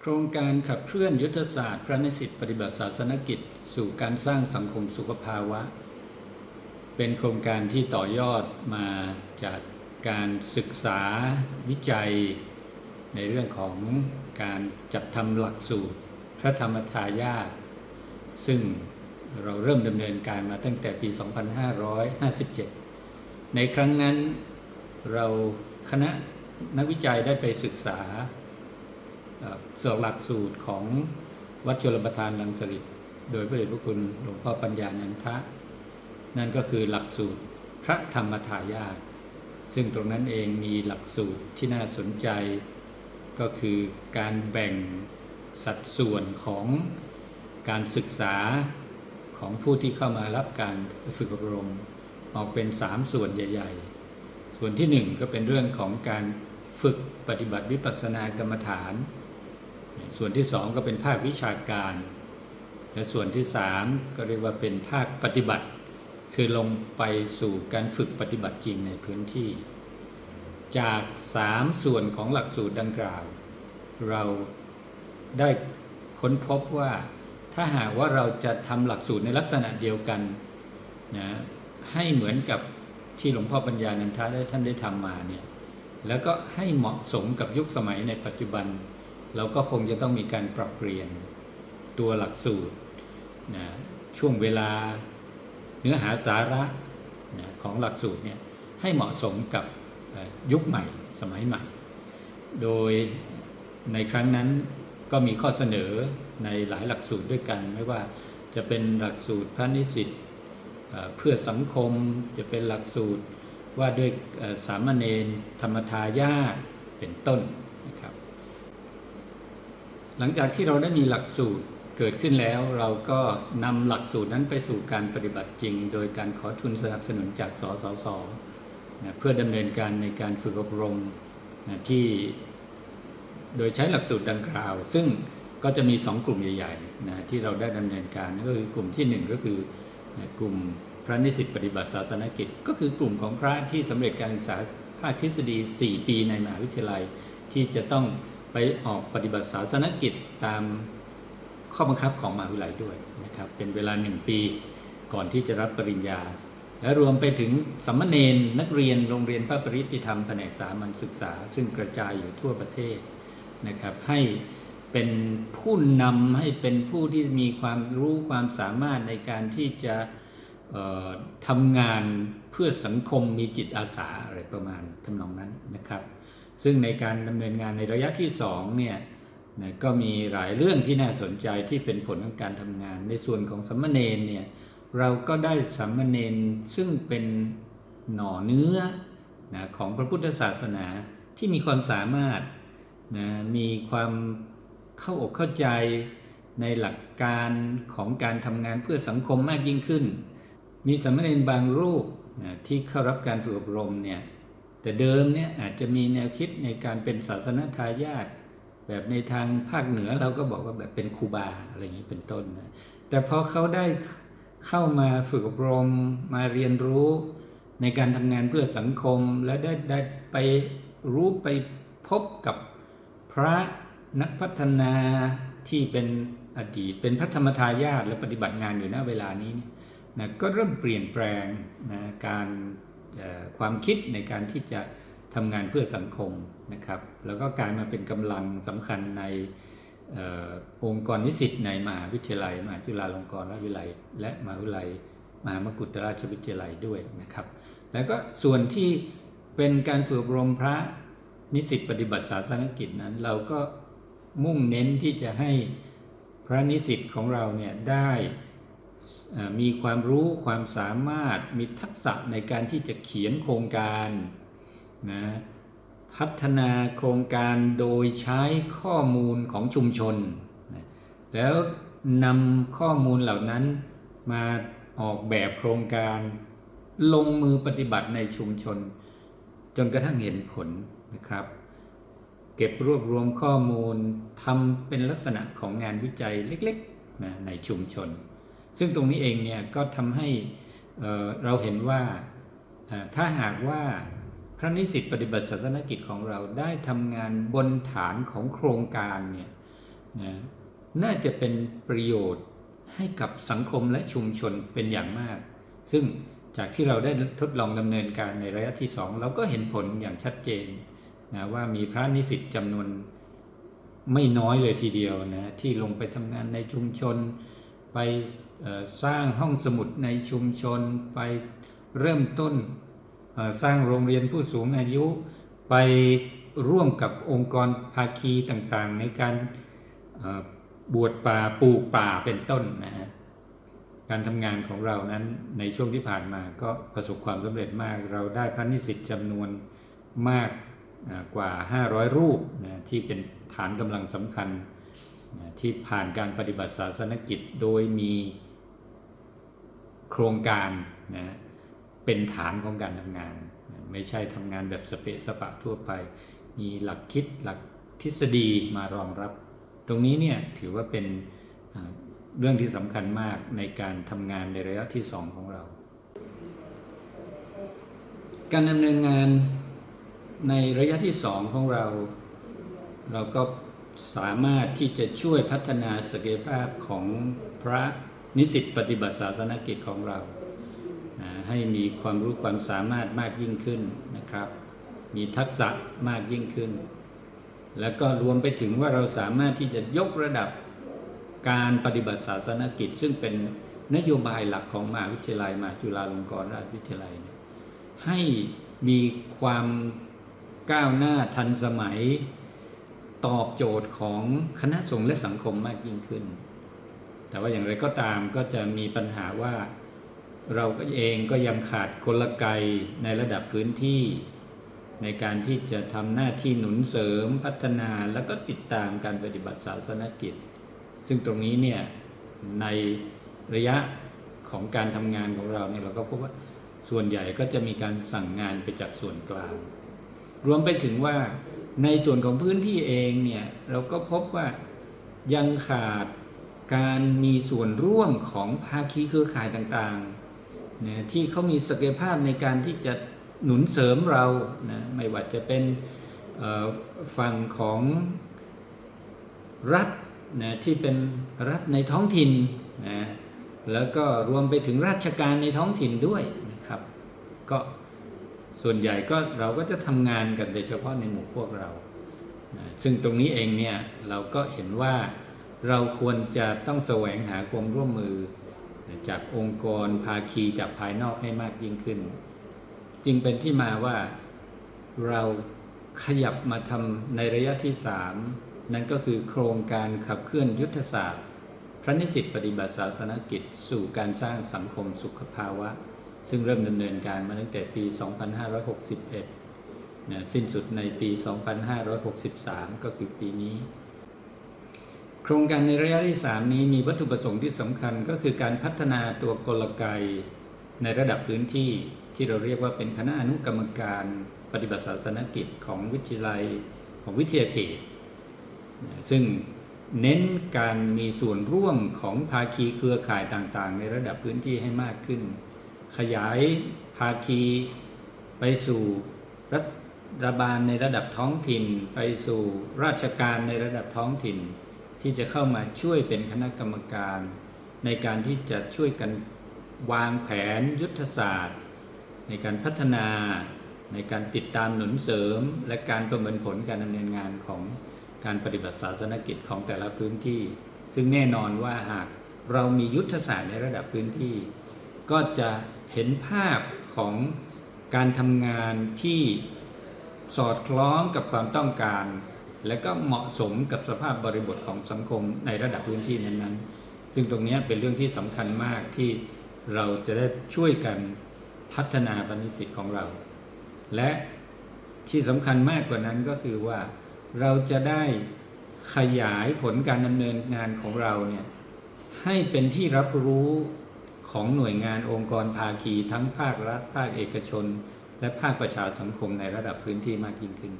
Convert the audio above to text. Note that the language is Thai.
โครงการขับเคลื่อนยุทธศาสตร์ พระนิสิตปฏิบัติศาสนกิจ สู่การสร้างสังคมสุขภาวะ เป็นโครงการที่ต่อยอดมาจากการศึกษาวิจัย ในเรื่องของการจัดทำหลักสูตร พระธรรมทายาทซึ่งเราเริ่มดำเนินการมาตั้งแต่ปี 2557 ในครั้งนั้นเราคณะนักวิจัยได้ไปศึกษา สอกหลักสูตรของวัดชลประทานลังสลิดโดยพระเดชพระคุณหลวงพ่อปัญญานันทะ นั่นก็คือหลักสูตรพระธรรมทายาทซึ่งตรงนั้นเองมีหลักสูตรที่น่าสนใจ ก็คือการแบ่งสัดส่วนของการศึกษาของผู้ที่เข้ามารับการฝึกอบรม ออกเป็น 3 ส่วนใหญ่ ๆ ส่วนที่ 1 ก็เป็นเรื่องของการฝึกปฏิบัติวิปัสสนากรรมฐาน ส่วนที่2ก็เป็นภาควิชาการ และส่วนที่3ก็เรียกว่าเป็นภาคปฏิบัติ คือลงไปสู่การฝึกปฏิบัติจริงในพื้นที่ จาก3ส่วนของหลักสูตรดังกล่าว เราได้ค้นพบว่าถ้าหากว่าเราจะทำหลักสูตรในลักษณะเดียวกันนะให้เหมือนกับที่หลวงพ่อปัญญานันทะได้ท่านได้ทำมาเนี่ยแล้วก็ให้เหมาะสมกับยุคสมัยในปัจจุบัน เราก็คงจะต้องมีการปรับเปลี่ยนตัวหลักสูตรนะช่วงเวลาเนื้อหาสาระนะของหลักสูตรเนี่ยให้เหมาะสมกับยุคใหม่สมัยใหม่ โดยในครั้งนั้นก็มีข้อเสนอในหลายหลักสูตรด้วยกัน ไม่ว่าจะเป็นหลักสูตรพระนิสิตเพื่อสังคมจะเป็นหลักสูตรว่าด้วยสามเณรธรรมทายาทเป็นต้น หลังจากที่เราได้มีหลักสูตรเกิดขึ้นแล้ว เราก็นำหลักสูตรนั้นไปสู่การปฏิบัติจริง โดยการขอทุนสนับสนุนจากสสสนะเพื่อดำเนินการในการฝึกอบรมนะที่โดยใช้หลักสูตรดังกล่าว ซึ่งก็จะมี 2 กลุ่มใหญ่ๆนะที่เราได้ดำเนินการนั่นก็คือกลุ่มที่ 1 ก็คือนะกลุ่มพระนิสิตปฏิบัติศาสนกิจ ก็คือกลุ่มของพระที่สำเร็จการศึกษาภาคทฤษฎี 4 ปีในมหาวิทยาลัยที่จะต้อง ออกปฏิบัติศาสนกิจตามข้อบังคับของมหาวิทยาลัยด้วยนะครับเป็นเวลา1ปีก่อนที่จะรับปริญญา และรวมไปถึงสัมมเนนนักเรียนโรงเรียนพระปริติธรรมแผนกสามัญศึกษา ซึ่งกระจายอยู่ทั่วประเทศนะครับให้เป็นผู้นำให้เป็นผู้ที่มีความรู้ความสามารถในการที่จะทำงานเพื่อสังคมมีจิตอาสาอะไรประมาณทำนองนั้นนะครับ ซึ่งในการดำเนินงานในระยะที่2เนี่ยนะก็มีหลายเรื่องที่น่าสนใจที่เป็นผลของการทำงาน ในส่วนของสัมมเนนเนี่ยเราก็ได้สัมมเนนซึ่งเป็นหน่อเนื้อนะของพระพุทธศาสนาที่มีความสามารถนะมีความเข้าอกเข้าใจในหลักการของการทำงานเพื่อสังคมมากยิ่งขึ้น มีสัมมเนนบางรูปนะที่เข้ารับการฝึกอบรมเนี่ย แต่เดิมเนี่ยอาจจะมีแนวคิดในการเป็นศาสนทายาทแบบในทางภาคเหนือเราก็บอกว่าแบบเป็นครูบาอะไรอย่างนี้เป็นต้นนะแต่พอเขาได้เข้ามาฝึกอบรมมาเรียนรู้ในการทำงานเพื่อสังคมและได้ได้ไปรู้ไปพบกับพระนักพัฒนาที่เป็นอดีต เป็นพระธรรมทายาทและปฏิบัติงานอยู่ณเวลานี้นะก็เริ่มเปลี่ยนแปลงนะการ ความคิดในการที่จะทำงานเพื่อสังคมนะครับ แล้วก็กลายมาเป็นกำลังสำคัญในองค์กรนิสิตในมหาวิทยาลัย มหาจุฬาลงกรณราชวิทยาลัย และมหาวิทยาลัย มหามกุฏราชวิทยาลัยด้วยนะครับ แล้วก็ส่วนที่เป็นการฝึกอบรมพระนิสิตปฏิบัติศาสนกิจนั้น เราก็มุ่งเน้นที่จะให้พระนิสิตของเราเนี่ยได้ มีความรู้ความสามารถมีทักษะในการที่จะเขียนโครงการนะพัฒนาโครงการโดยใช้ข้อมูลของชุมชนนะแล้วนำข้อมูลเหล่านั้นมาออกแบบโครงการ ลงมือปฏิบัติในชุมชน จนกระทั่งเห็นผลนะครับ เก็บรวบรวมข้อมูลทำเป็นลักษณะของงานวิจัยเล็กๆนะในชุมชน ซึ่งตรงนี้เองเนี่ยก็ทำให้เราเห็นว่าถ้าหากว่าพระนิสิตปฏิบัติศาสนกิจของเราได้ทำงานบนฐานของโครงการเนี่ยนะน่าจะเป็นประโยชน์ให้กับสังคมและชุมชนเป็นอย่างมาก ซึ่งจากที่เราได้ทดลองดำเนินการในระยะที่ 2 เราก็เห็นผลอย่างชัดเจนนะว่ามีพระนิสิตจำนวนไม่น้อยเลยทีเดียวนะที่ลงไปทำงานในชุมชน ไปสร้างห้องสมุดในชุมชน ไปเริ่มต้นสร้างโรงเรียนผู้สูงอายุ ไปร่วมกับองค์กรภาคีต่างๆ ในการบวชป่าปลูกป่าเป็นต้นนะฮะการทำงานของเรานั้นในช่วงที่ผ่านมาก็ประสบความสำเร็จมาก เราได้พระนิสิตจำนวนมากอ่ากว่า 500 รูปนะที่เป็นฐานกำลังสำคัญ ที่ผ่านการปฏิบัติศาสนกิจโดยมีโครงการนะเป็นฐานของการทำงาน ไม่ใช่ทำงานแบบสเปะสปะทั่วไป มีหลักคิดหลักทฤษฎีมารองรับ ตรงนี้เนี่ยถือว่าเป็นเรื่องที่สำคัญมากในการทำงานในระยะที่2ของเรา การดำเนินงานในระยะที่2ของเรา เราก็ สามารถที่จะช่วยพัฒนาศักยภาพของพระนิสิตปฏิบัติศาสนกิจของเรานะให้มีความรู้ความสามารถมากยิ่งขึ้นนะครับ มีทักษะมากยิ่งขึ้น แล้วก็รวมไปถึงว่าเราสามารถที่จะยกระดับการปฏิบัติศาสนกิจ ซึ่งเป็นนโยบายหลักของมหาวิทยาลัยมหาจุฬาลงกรณราชวิทยาลัยเนี่ยให้มีความก้าวหน้าทันสมัย ตอบโจทย์ของคณะสงฆ์และสังคมมากยิ่งขึ้น แต่ว่าอย่างไรก็ตามก็จะมีปัญหาว่าเราก็เองก็ยังขาดกลไกในระดับพื้นที่ ในการที่จะทำหน้าที่หนุนเสริมพัฒนาแล้วก็ติดตามการปฏิบัติศาสนกิจ ซึ่งตรงนี้เนี่ยในระยะของการทำงานของเราเนี่ยเราก็พบว่าส่วนใหญ่ก็จะมีการสั่งงานไปจากส่วนกลาง รวมไปถึงว่า ในส่วนของพื้นที่เองเนี่ยเราก็พบว่ายังขาดการมีส่วนร่วมของภาคีเครือข่ายต่างๆนะที่เขามีศักยภาพในการที่จะหนุนเสริมเรานะไม่ว่าจะเป็นฝั่งของรัฐนะที่เป็นรัฐในท้องถิ่นนะแล้วก็รวมไปถึงราชการในท้องถิ่นด้วยนะครับ ก็ ส่วนใหญ่ก็เราก็จะทำงานกันโดยเฉพาะในหมู่พวกเรา ซึ่งตรงนี้เองเนี่ยเราก็เห็นว่าเราควรจะต้องแสวงหาความร่วมมือ จากองค์กรภาคีจากภายนอกให้มากยิ่งขึ้น จึงเป็นที่มาว่าเราขยับมาทำในระยะที่ 3 นั่นก็คือโครงการขับเคลื่อนยุทธศาสตร์ พระนิสิตปฏิบัติศาสนกิจ สู่การสร้างสังคมสุขภาวะ ซึ่งเริ่มดำเนินการมาตั้งแต่ปี 2561นะสิ้นสุดในปี 2563 ก็คือปีนี้ โครงการในระยะที่ 3 นี้มีวัตถุประสงค์ที่สำคัญก็คือการพัฒนาตัวกลไกในระดับพื้นที่ที่เราเรียกว่าเป็นคณะอนุกรรมการปฏิบัติศาสนกิจของวิทยาลัยของวิทยาเขต ซึ่งเน้นการมีส่วนร่วมของภาคีเครือข่ายต่างๆ ในระดับพื้นที่ให้มากขึ้น ขยายภาคี ไปสู่รัฐบาลในระดับท้องถิ่น ไปสู่ราชการในระดับท้องถิ่น ที่จะเข้ามาช่วยเป็นคณะกรรมการ ในการที่จะช่วยกันวางแผนยุทธศาสตร์ ในการพัฒนาในการติดตามหนุนเสริม และการประเมินผลการดำเนินงานของการปฏิบัติศาสนกิจของแต่ละพื้นที่ ซึ่งแน่นอนว่าหากเรามียุทธศาสตร์ในระดับพื้นที่ ก็จะ เห็นภาพของการทำงานที่สอดคล้องกับความต้องการ และก็เหมาะสมกับสภาพบริบทของสังคมในระดับพื้นที่นั้นๆ ซึ่งตรงนี้เป็นเรื่องที่สำคัญมากที่เราจะได้ช่วยกันพัฒนาปณิสิทธิ์ของเรา และที่สำคัญมากกว่านั้นก็คือว่าเราจะได้ขยายผลการดำเนินงานของเราเนี่ยให้เป็นที่รับรู้ ของหน่วยงานองค์กรภาคีทั้งภาครัฐ ภาคเอกชน และภาคประชาสังคมในระดับพื้นที่มากยิ่งขึ้น